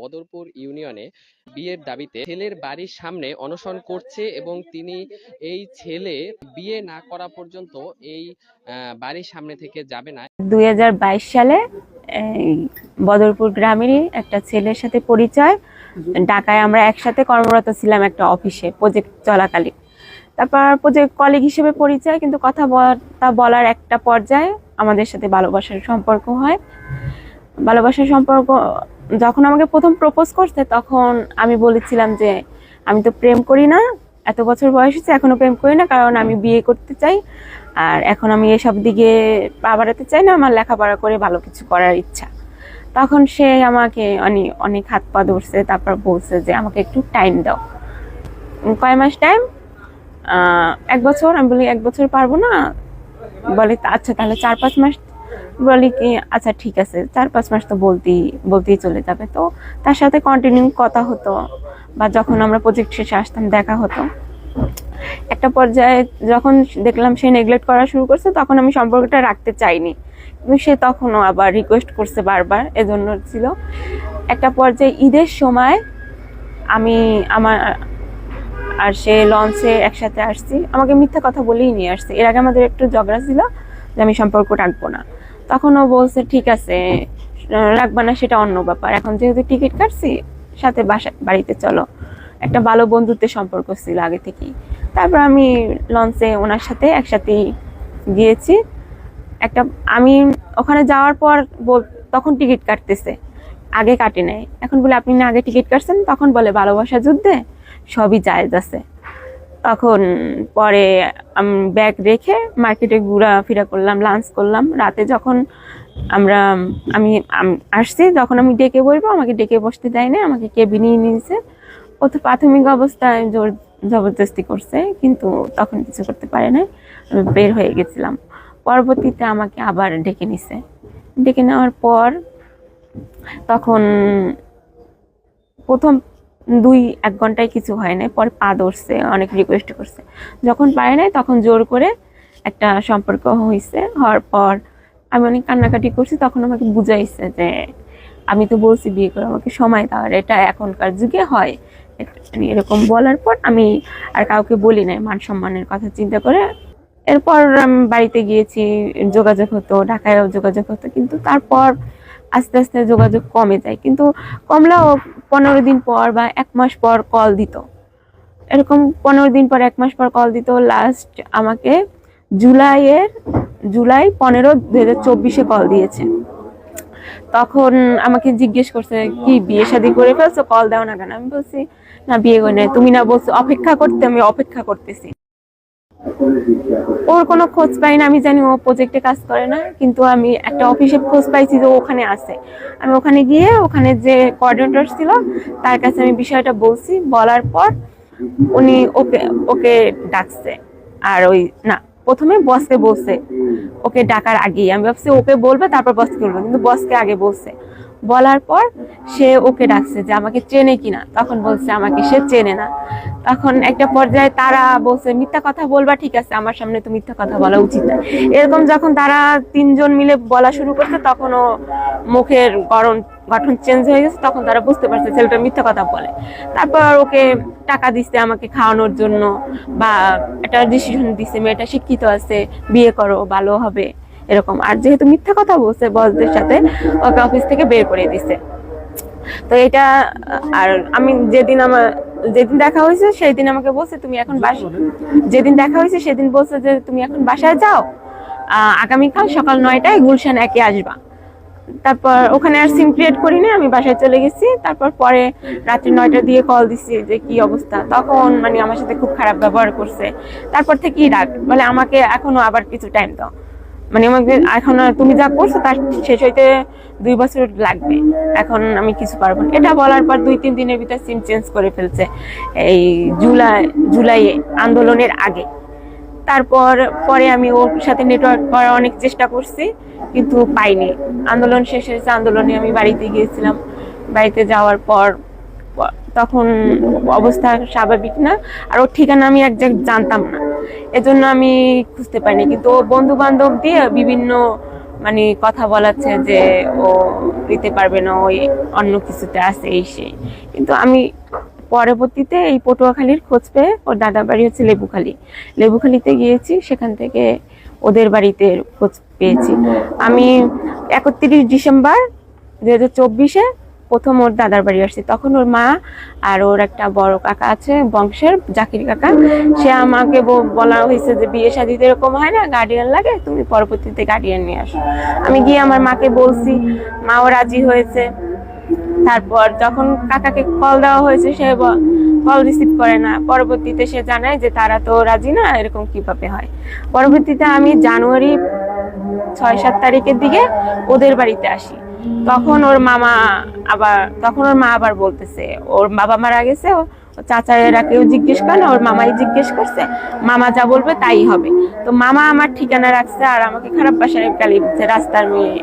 বদরপুর ইউনিয়নে বিয়ের দাবিতে ছেলের বাড়ির সামনে অনশন করছে এবং তিনি এই ছেলে বিয়ে না করা পর্যন্ত এই বাড়ির সামনে থেকে যাবে না। দুই হাজার বাইশ সালে বদরপুর গ্রামেরই একটা ছেলের সাথে পরিচয়। ঢাকায় আমরা একসাথে কর্মরত ছিলাম একটা অফিসে প্রজেক্ট চলাকালীন। তারপর প্রজেক্ট কলিগ হিসেবে পরিচয়, কিন্তু কথা বার্তা বলার একটা পর্যায়ে আমাদের সাথে ভালোবাসার সম্পর্ক হয়। ভালোবাসার সম্পর্ক যখন আমাকে প্রথম প্রপোজ করছে, তখন আমি বলেছিলাম যে, আমি তো প্রেম করি না, এত বছর বয়স হচ্ছে এখনও প্রেম করি না, কারণ আমি বিয়ে করতে চাই। আর এখন আমি এসব দিকে পা বাড়াতে চাই না, আমার লেখাপড়া করে ভালো কিছু করার ইচ্ছা। তখন সে আমাকে অনেক অনেক হাত পা ধরছে, তারপর বলছে যে, আমাকে একটু টাইম দাও। কয় মাস টাইম এক বছর, আমি বলি, এক বছর পারব না। বলে আচ্ছা তাহলে চার পাঁচ মাস বলি কি আচ্ছা ঠিক আছে, চার পাঁচ মাস তো বলতেই বলতেই চলে যাবে। তো তার সাথে কন্টিনিউ কথা হতো বা যখন আমরা প্রজেক্ট শেষে আসতাম, দেখা হতো। একটা পর্যায়ে যখন দেখলাম সে নেগলেক্ট করা শুরু করছে, তখন আমি সম্পর্কটা রাখতে চাইনি। কিন্তু সে তখনও আবার রিকোয়েস্ট করছে বারবার, এজন্য ছিল। একটা পর্যায়ে ঈদের সময় আমি আমার, আর সে লঞ্চে একসাথে আসছি। আমাকে মিথ্যা কথা বলেই নিয়ে আসছে। এর আগে আমাদের একটু ঝগড়া ছিল যে আমি সম্পর্ক রাখব না। তখন ও বলছে, ঠিক আছে, রাখবা না, সেটা অন্য ব্যাপার। এখন যেহেতু টিকিট কাটছি, সাথে বাসা, বাড়িতে চলো। একটা ভালো বন্ধুত্বের সম্পর্ক ছিল আগে থেকেই। তারপর আমি লঞ্চে ওনার সাথে একসাথেই গিয়েছি। একটা, আমি ওখানে যাওয়ার পর তখন টিকিট কাটতেছে। আগে কাটে নাই। এখন বলে, আপনি না আগে টিকিট কাটছেন? তখন বলে, ভালোবাসা যুদ্ধে সবই জায়েজ আছে। তখন পরে ব্যাগ রেখে মার্কেটে ঘোরাফেরা করলাম লাঞ্চ করলাম। রাতে যখন আমরা, আমি আসছি যখন আমি ডেকে বলব আমাকে ডেকে বসতে দেয় না আমাকে কেবিনে নিয়েছে তো প্রাথমিক অবস্থায় জোর, জবরদস্তি করছে, কিন্তু তখন কিছু করতে পারে না আমি বের হয়ে গেছিলাম। পরবর্তীতে আমাকে আবার ডেকে নিছে। ডেকে নেওয়ার পর তখন প্রথম দুই এক ঘন্টায় কিছু হয় নাই। পরে পা ধরছে, অনেক রিকোয়েস্ট করছে। যখন পারে নাই, তখন জোর করে একটা সম্পর্ক হয়েছে হওয়ার পর আমি অনেক কান্নাকাটি করছি, তখন আমাকে বুঝাইছে যে আমি তো বলছি বিয়ে করে আমাকে সময় দাও, আর এটা এখনকার যুগে হয়। এরকম বলার পর আমি আর কাউকে বলি নাই, মান সম্মানের কথা চিন্তা করে। এরপর বাড়িতে গিয়েছি, যোগাযোগ হতো, ঢাকায়ও যোগাযোগ হতো। কিন্তু তারপর আস্তে আস্তে যোগাযোগ কমে যায়। কিন্তু কমলেও পনেরো দিন পর বা এক মাস পর কল দিত। এরকম পনেরো দিন পর, এক মাস পর কল দিত। লাস্ট আমাকে জুলাইয়ের, জুলাই পনেরো দু হাজার চব্বিশে কল দিয়েছে। তখন আমাকে জিজ্ঞেস করছে, কি বিয়ে শাদী করে ফেলছো? কল দাও না কেন? আমি বলছি, না, বিয়ে করে নাই। তুমি না বলছো, অপেক্ষা করতে, আমি অপেক্ষা করতেছি। ওর কোনো খোঁজ পাই না, আমি জানি ও প্রজেক্টে কাজ করে না, কিন্তু আমি একটা অফিসে খোঁজ পাইছি যে ওখানে আছে। আমি ওখানে গিয়ে ওখানে যে কোঅর্ডিনেটর ছিল, তার কাছে আমি বিষয়টা বলছি, বলার পর উনি ওকে ওকে ডাকছে। আর ওই, না, প্রথমে বসকে বলছে, ওকে ডাকার আগেই। আমি ভাবছি ওকে বলবে, তারপর বসকে বলবে, কিন্তু বসকে আগে বলছে। বলার পর সে ওকে ডাকছে যে আমাকে চেনে কিনা। তখন বলছে আমাকে সে চেনে না। তখন একটা পর্যায়ে তারা বলছে, মিথ্যা কথা বলবা, ঠিক আছে, আমার সামনে তো মিথ্যা কথা বলা উচিত না। এরকম যখন তারা তিনজন মিলে বলা শুরু করছে তখন ও মুখের গরম গঠন চেঞ্জ হয়ে গেছে। তখন তারা বুঝতে পারছে ছেলেটা মিথ্যা কথা বলে। তারপর ওকে টাকা দিচ্ছে আমাকে খাওয়ানোর জন্য বা একটা ডিসিশন দিচ্ছে, মেয়েটা শিক্ষিত আছে, বিয়ে করো, ভালো হবে। এরকম। আর যেহেতু মিথ্যা কথা বলছে বসদের সাথে, ওকে অফিস থেকে বের করে দিছে। তো এটা, আর আমি যেদিন আমার, যেদিন দেখা হয়েছে সেই দিন আমাকে বলছে, তুমি এখন বাস যেদিন দেখা হয়েছে সেদিন বলছে যে, তুমি এখন বাসায় যাও। আগামীকাল সকাল নয়টায় গুলশান একে আসবা। তারপর ওখানে আর সিম ক্রিয়েট করিনি আমি বাসায় চলে গেছি। তারপর পরে রাত্রি নয়টা দিয়ে কল দিছি যে, কি অবস্থা? তখন মানে আমার সাথে খুব খারাপ ব্যবহার করছে। তারপর থেকেই রাগ, বলে আমাকে এখনও আবার কিছু টাইম দাও। মানে আমাকে এখন তুমি যা করছ তার শেষ হইতে দুই বছর লাগবে। এখন আমি কিছু পারব না। এটা বলার পর দুই, তিন দিনের ভিতর সিম চেঞ্জ করে ফেলছে এই জুলাই জুলাইয়ে আন্দোলনের আগে। তারপর, পরে আমি ওর সাথে নেটওয়ার্ক করার অনেক চেষ্টা করছি, কিন্তু পাইনি। আন্দোলন শেষ হয়েছে, আন্দোলনে আমি বাড়িতে গিয়েছিলাম। বাড়িতে যাওয়ার পর তখন অবস্থা স্বাভাবিক না, আর ওর ঠিকানা আমি একজাক্ট জানতাম না। এজন্য আমি খুঁজতে পারিনি। কিন্তু ও বন্ধু বান্ধব দিয়ে বিভিন্ন মানে কথা বলাচ্ছে যে ও দিতে পারবে না, ওই অন্য কিছুতে আছে এই সেই। কিন্তু আমি পরবর্তীতে এই পটুয়াখালীর খোঁজ পেয়ে ওর দাদার বাড়ি হচ্ছে লেবুখালি। লেবুখালিতে গিয়েছি, সেখান থেকে ওদের বাড়িতে খোঁজ পেয়েছি। আমি একত্রিশ ডিসেম্বর দু হাজার চব্বিশে প্রথম ওর দাদার বাড়ি আসছি। তখন ওর মা আর ওর একটা বড় কাকা আছে, বংশের, জাকির কাকা। সে আমাকে বলা হয়েছে যে বিয়ে শাদিতে এরকম হয় না গার্ডিয়ান লাগে, তুমি পরবর্তীতে গার্ডিয়ান নিয়ে আসো। আমি গিয়ে আমার মাকে বলছি মাও রাজি হয়েছে। তারপর যখন কাকাকে কল দেওয়া হয়েছে, সে কল রিসিভ করে না। পরবর্তীতে সে জানায় যে তারা তো রাজি না, এরকম কীভাবে হয়? পরবর্তীতে আমি জানুয়ারি ছয় সাত তারিখের দিকে ওদের বাড়িতে আসি। তখন ওর মামা আবার, তখন ওর মা আবার বলতেছে, ওর বাবা মারা গেছে চাচারা কেউ জিজ্ঞেস করে না, ওর মামাই জিজ্ঞেস করছে, মামা যা বলবে তাই হবে। তো মামা আমার ঠিকানা রাখছে আর আমাকে খারাপ ভাষায় গালি দিচ্ছে, রাস্তার মেয়ে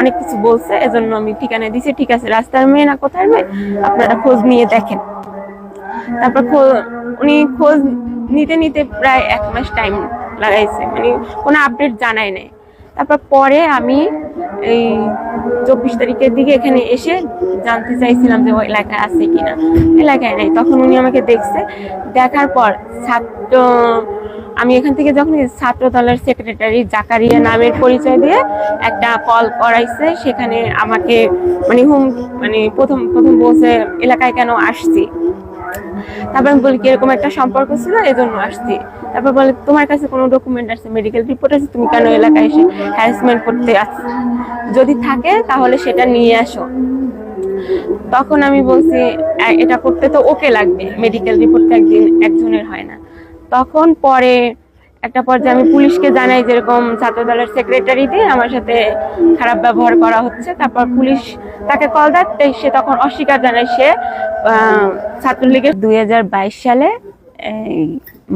অনেক কিছু বলছে, এজন্য আমি ঠিকানা দিছি, ঠিক আছে, রাস্তার মেয়ে না কোথায় মেয়ে? আপনারা খোঁজ নিয়ে দেখেন। তারপর উনি খোঁজ নিতে নিতে প্রায় এক মাস টাইম লাগাইছে মানে কোনো আপডেট জানায় নাই। তারপর পরে আমি এই চব্বিশ তারিখের দিকে এখানে এসে জানতে চাইছিলাম যে ওই এলাকায় আছে কিনা। এলাকায় নেই। তখন উনি আমাকে দেখছে। দেখার পর ছাত্র, আমি এখান থেকে যখন ছাত্র দলের সেক্রেটারি জাকারিয়া নামের পরিচয় দিয়ে একটা কল করাইছে, সেখানে আমাকে মানে হুম মানে প্রথম প্রথম বলছে, এলাকায় কেন আসছি? তারপর আমি বলি কি এরকম একটা সম্পর্ক ছিল? এই জন্য আসছি। তারপর বলে, তোমার কাছে কোনো ডকুমেন্ট আছে মেডিকেল রিপোর্ট আছে? তুমি কেন এলাকায় এসে হ্যারাসমেন্ট করতে আসছো? যদি থাকে, তাহলে সেটা নিয়ে আসো। তখন আমি বলছি এটা করতে তো ওকে লাগবে মেডিকেল রিপোর্ট একদিন একজনের হয় না। তখন পরে একটা পর্যায়ে আমি পুলিশকে জানাই, যেরকম ছাত্র দলের সেক্রেটারিতে আমার সাথে খারাপ ব্যবহার করা হচ্ছে। তারপর পুলিশ তাকে কল দেয় সে তখন অস্বীকার জানায় সে ছাত্রলীগের দুই হাজার বাইশ সালে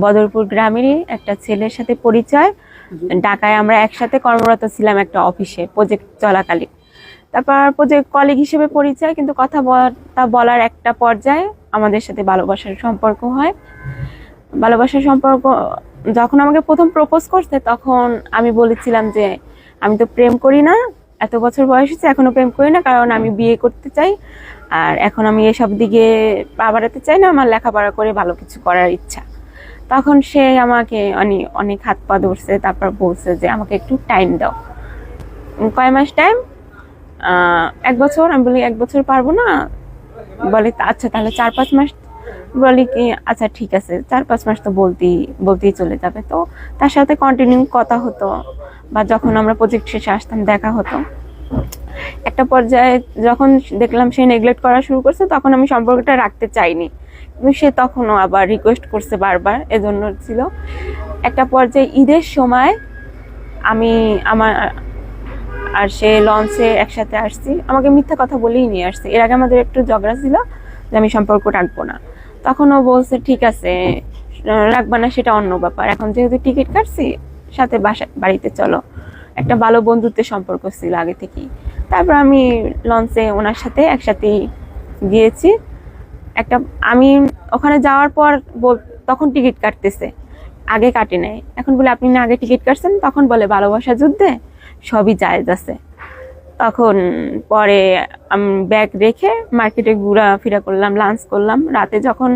বদরপুর গ্রামেরই একটা ছেলের সাথে পরিচয়। ঢাকায় আমরা একসাথে কর্মরত ছিলাম একটা অফিসে প্রজেক্ট চলাকালীন। তারপর প্রজেক্ট কলিগ হিসেবে পরিচয়, কিন্তু কথাবার্তা বলার একটা পর্যায়ে আমাদের সাথে ভালোবাসার সম্পর্ক হয়। ভালোবাসার সম্পর্ক, যখন আমাকে প্রথম প্রপোজ করছে, তখন আমি বলেছিলাম যে, আমি তো প্রেম করি না এত বছর বয়স হচ্ছে এখনও প্রেম করি না, কারণ আমি বিয়ে করতে চাই। আর এখন আমি এসব দিকে পা বাড়াতে চাই না, আমার লেখাপড়া করে ভালো কিছু করার ইচ্ছা। তখন সে আমাকে অনেক অনেক হাত পা ধরছে, তারপর বলছে যে, আমাকে একটু টাইম দাও। কয় মাস টাইম এক বছর? আমি বলি, এক বছর পারব না। বলে আচ্ছা তাহলে চার পাঁচ মাস। বলি কি আচ্ছা ঠিক আছে। চার পাঁচ মাস তো বলতেই বলতেই চলে যাবে। তো তার সাথে কন্টিনিউ কথা হতো। বা যখন আমরা প্রজেক্ট শেষে আসতাম, দেখা হতো। একটা পর্যায়ে যখন দেখলাম সে নেগলেক্ট করা শুরু করছে, তখন আমি সম্পর্কটা রাখতে চাইনি। কিন্তু সে তখনও আবার রিকোয়েস্ট করছে বারবার, এজন্য ছিল। একটা পর্যায়ে ঈদের সময় আমি আমার, আর সে লঞ্চে একসাথে আসছি। আমাকে মিথ্যা কথা বলেই নিয়ে আসছে। এর আগে আমাদের একটু ঝগড়া ছিল যে আমি সম্পর্ক রাখব না। তখন ও বলছে, ঠিক আছে, রাখবা না, সেটা অন্য ব্যাপার। এখন যেহেতু টিকিট কাটছি সাথে বাসা বাড়িতে চলো। একটা ভালো বন্ধুত্বের সম্পর্ক ছিল আগে থেকেই। তারপর আমি লঞ্চে ওনার সাথে একসাথেই গিয়েছি। একটা আমি ওখানে যাওয়ার পর তখন টিকিট কাটতেছে। আগে কাটে নাই। এখন বলে, আপনি না আগে টিকিট কাটছেন? তখন বলে, ভালোবাসা যুদ্ধে সবই জায়েজ আছে। তখন পরে ব্যাগ রেখে মার্কেটে ঘোরাফেরা করলাম, লাঞ্চ করলাম। রাতে যখন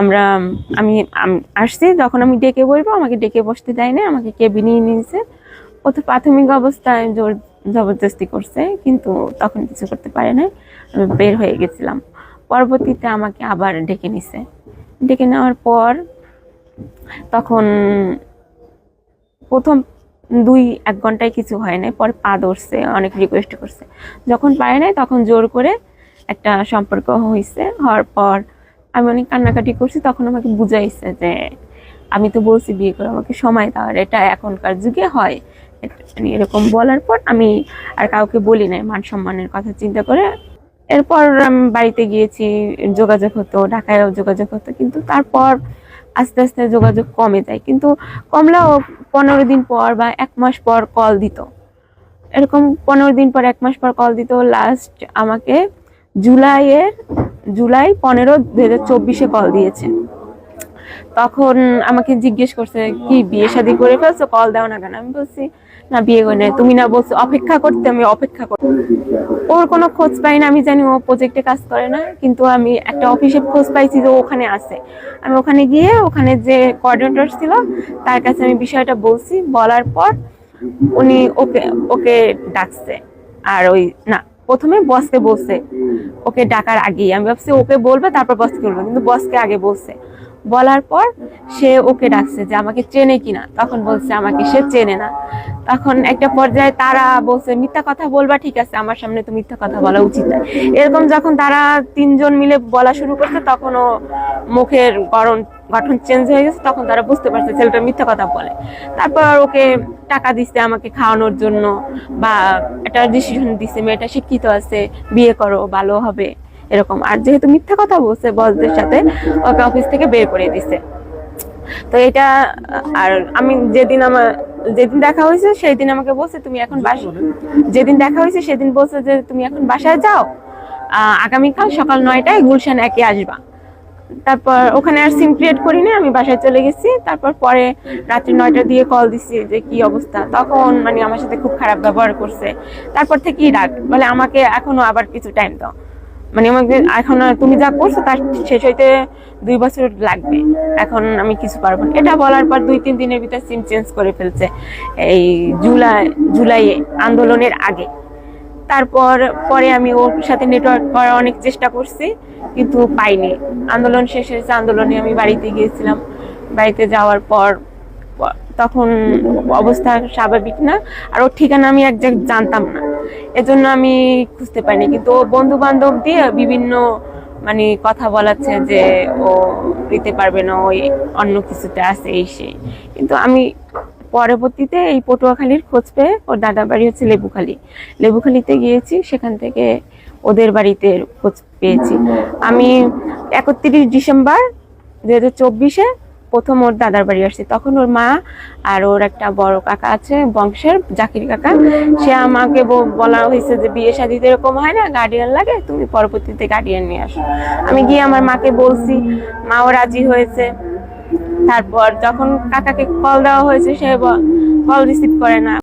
আমরা, আমি আসছি, যখন আমি ডেকে বলব আমাকে ডেকে বসতে দেয় না আমাকে কেবিনে নিয়েছে। ও তো প্রাথমিক অবস্থায় জোর জবরদস্তি করছে, কিন্তু তখন কিছু করতে পারে নাই। আমি বের হয়ে গেছিলাম। পরবর্তীতে আমাকে আবার ডেকে নিছে। ডেকে নেওয়ার পর তখন প্রথম দুই, এক ঘন্টায় কিছু হয় নাই। পরে পা ধরছে, অনেক রিকোয়েস্ট করছে। যখন পারে নাই, তখন জোর করে একটা সম্পর্ক হয়েছে হওয়ার পর আমি অনেক কান্নাকাটি করছি, তখন আমাকে বুঝাইছে যে আমি তো বলছি বিয়ে করে আমাকে সময় দাও, আর এটা এখনকার যুগে হয়। এরকম বলার পর আমি আর কাউকে বলি নাই, মান সম্মানের কথা চিন্তা করে। এরপর বাড়িতে গিয়েছি, যোগাযোগ হতো, ঢাকায়ও যোগাযোগ হতো, কিন্তু তারপর আস্তে আস্তে যোগাযোগ কমে যায়। কিন্তু কমলেও পনেরো দিন পর বা এক মাস পর কল দিত। এরকম পনেরো দিন পর, এক মাস পর কল দিত। লাস্ট আমাকে জুলাইয়ের জুলাই পনেরো দু হাজার চব্বিশে কল দিয়েছে। তখন আমাকে জিজ্ঞেস করছে, কি বিয়ে শাদী করে ফেলছো? কল দাও না কেন? আমি বলছি, না, বিয়ে করে নাই। তুমি না বলছো, অপেক্ষা করতে, আমি অপেক্ষা করতে ওর কোনো খোঁজ পাই না, আমি জানি ও প্রজেক্টে কাজ করে না, কিন্তু আমি একটা অফিসে খোঁজ পাইছি যে ওখানে আছে। আমি ওখানে গিয়ে, ওখানে যে কোঅর্ডিনেটর ছিল, তার কাছে আমি বিষয়টা বলছি। বলার পর উনি ওকে ওকে ডাকছে। আর ওই, না প্রথমে বসকে বলছে, ওকে ডাকার আগেই। আমি ভাবছি, ওকে বলবে, তারপর বসকে বলবে। কিন্তু বসকে আগে বলছে। বলার পর সে ওকে ডাকছে যে আমাকে চেনে কিনা। তখন বলছে আমাকে সে চেনে না। তখন একটা পর্যায়ে তারা বলছে, মিথ্যা কথা বলবা, ঠিক আছে, আমার সামনে তো মিথ্যা কথা বলা উচিত না এরকম যখন তারা তিনজন মিলে বলা শুরু করছে তখন ও মুখের গরম গঠন চেঞ্জ হয়ে গেছে। তখন তারা বুঝতে পারছে ছেলেটা মিথ্যা কথা বলে। তারপর ওকে টাকা দিচ্ছে আমাকে খাওয়ানোর জন্য বা একটা ডিসিশন দিচ্ছে, মেয়েটা শিক্ষিত আছে, বিয়ে করো, ভালো হবে। এরকম। আর যেহেতু মিথ্যা কথা বলছে বসদের সাথে, ওকে অফিস থেকে বের করে দিছে। তো এটা, আর আমি যেদিন আমার, যেদিন দেখা হয়েছে সেই দিন আমাকে বলছে, তুমি এখন বাস যেদিন দেখা হয়েছে সেদিন বলছে যে, তুমি এখন বাসায় যাও। আগামীকাল সকাল নয়টায় গুলশান একে আসবা। তারপর ওখানে আর সিম ক্রিয়েট করিনি আমি বাসায় চলে গেছি। তারপর পরে রাত্রি নয়টা দিয়ে কল দিছি যে, কি অবস্থা? তখন মানে আমার সাথে খুব খারাপ ব্যবহার করছে। তারপর থেকেই ডাক বলে আমাকে এখনও আবার কিছু টাইম দাও। মানে আমাকে এখন তুমি যা করছ তার শেষ হইতে দুই বছর লাগবে। এখন আমি কিছু পারব না। এটা বলার পর দুই, তিন দিনের ভিতর সিম চেঞ্জ করে ফেলছে এই জুলাই জুলাই আন্দোলনের আগে। তারপর, পরে আমি ওর সাথে নেটওয়ার্ক করার অনেক চেষ্টা করছি, কিন্তু পাইনি। আন্দোলন শেষ হয়েছে, আন্দোলনে আমি বাড়িতে গিয়েছিলাম। বাড়িতে যাওয়ার পর তখন অবস্থা স্বাভাবিক না। আর ওর ঠিকানা আমি একজাক্ট জানতাম না। এজন্য আমি খুঁজতে পারিনি। কিন্তু ও বন্ধু বান্ধব দিয়ে বিভিন্ন মানে কথা বলাচ্ছে যে ও দিতে পারবে না, ওই অন্য কিছুতে আছে এই সেই কিন্তু আমি পরবর্তীতে এই পটুয়াখালীর খোঁজ পেয়ে ওর দাদা বাড়ি হচ্ছে লেবুখালি। লেবুখালিতে গিয়েছি, সেখান থেকে ওদের বাড়িতে খোঁজ পেয়েছি। আমি একত্রিশ ডিসেম্বর দু হাজার চব্বিশে প্রথম ওর দাদার বাড়ি আসছি। তখন ওর মা আর ওর একটা বড় কাকা আছে, বংশের, জাকির কাকা। সে আমাকে বলা হয়েছে যে বিয়ে শাদিতে এরকম হয় না গার্ডিয়ান লাগে, তুমি পরবর্তীতে গার্ডিয়ান নিয়ে আসো। আমি গিয়ে আমার মাকে বলছি মাও রাজি হয়েছে। তারপর যখন কাকাকে কল দেওয়া হয়েছে, সে কল রিসিভ করে না।